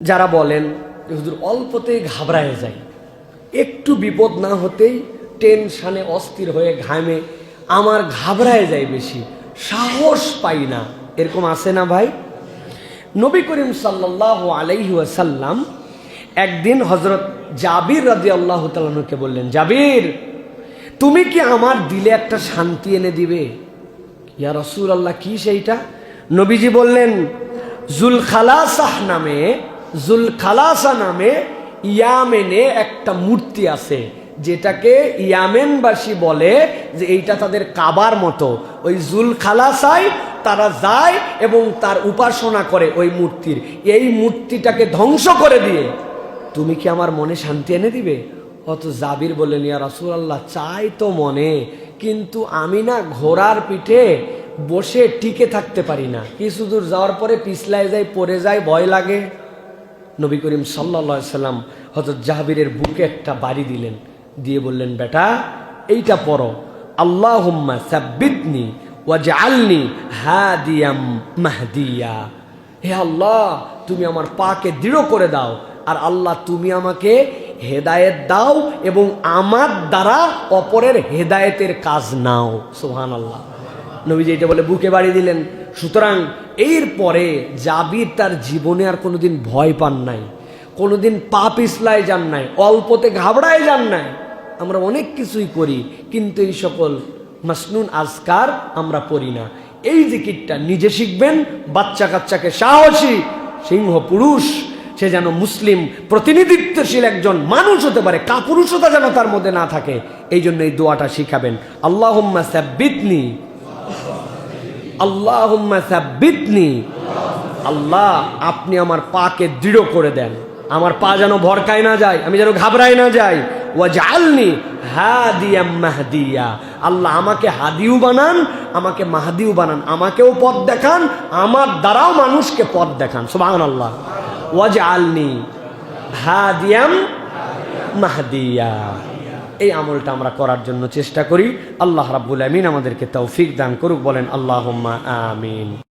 যারা বলেন হুজুর অল্পতেই ঘাবড়ায় যায়, একটু বিপদ না হতেই টেনশানে অস্থির হয়ে ঘামে, আমার ঘাবড়ায় যায় বেশি, সাহস পাই না। এরকম আছে না ভাই? নবী করিম সাল্লাহ আলাইহি ওয়াসাল্লাম একদিন হজরত জাবির রাজি আল্লাহ তালকে বললেন, জাবির, তুমি কি আমার দিলে একটা শান্তি এনে দিবে? ইয়া রসুল আল্লাহ কি সেইটা? নবীজি বললেন জুল খালাসাহ নামে জুল খালাসা নামে ইয়ামেনে একটা মূর্তি আছে, যেটাকে ইয়ামেনবাসী বলে যে এইটা তাদের কাবার মতো। ওই জুল খালাসাই তারা যায় এবং তার উপাসনা করে ওই মূর্তির। এই মূর্তিটাকে ধ্বংস করে দিয়ে। তুমি কি আমার মনে শান্তি এনে দিবে? অত জাবির বললেন ইয়া রাসুল আল্লাহ চাই তো মনে, কিন্তু আমি না ঘোড়ার পিঠে বসে টিকে থাকতে পারি না। কিছু দূর যাওয়ার পরে পিছলায় যায়, পড়ে যায়, ভয় লাগে। নবী করিম সাল্লা সাল্লাম হয়তো জাহাবিরের বুকে একটা বাড়ি দিলেন। দিয়ে বললেন, বেটা, এইটা পড়ো। আল্লাহ হুম্মা সাব্বিতনি ওয়াজআলনি হাদিয়াম মাহদিয়া। হে আল্লাহ, তুমি আমার পাকে দৃঢ় করে দাও। আর আল্লাহ, তুমি আমাকে হেদায়েত দাও এবং আমার দ্বারা অপরের হেদায়েতের কাজ নাও। সোহান আল্লাহ নবীজি এটা বলে বুকে বাড়ি দিলেন। সুতরাং এর পরে জাবির তার জীবনে আর কোনোদিন ভয় পান নাই, কোনোদিন পাপ ইসলায় যান নাই, অল্পতে ঘাবড়ায় যান নাই। আমরা অনেক কিছুই করি, কিন্তু এই সকল মাসনুন আজকার আমরা পড়ি না। এই জিকিরটা নিজে শিখবেন, বাচ্চা কাচ্চাকে সাহসী সিংহ পুরুষ, সে যেন মুসলিম, প্রতিনিধিত্বশীল একজন মানুষ হতে পারে, কাপুরুষতা যেন তার মধ্যে না থাকে, এই জন্য এই দোয়াটা শিখাবেন। আল্লাহ সাব্বিতনি আল্লাহ সাব্বিতনি। আল্লাহ, আপনি আমার পাকে দৃঢ় করে দেন। আমার পা যেন ভরকায় না যায়, আমি যেন ঘাবড়াই না যাই। ওয়াজআলনি হাদিয়াম মাহদিয়া। আল্লাহ, আমাকে হাদিউ বানান, আমাকে মাহদিউ বানান। আমাকেও পথ দেখান, আমার দ্বারাও মানুষকে পথ দেখান। সুবহানাল্লাহ। ওয়াজআলনি হাদিয়াম মাহদিয়া। এই আমলটা আমরা করার জন্য চেষ্টা করি। আল্লাহ রাব্বুল আমিন আমাদেরকে তৌফিক দান করুক, বলেন আল্লাহ আমিন।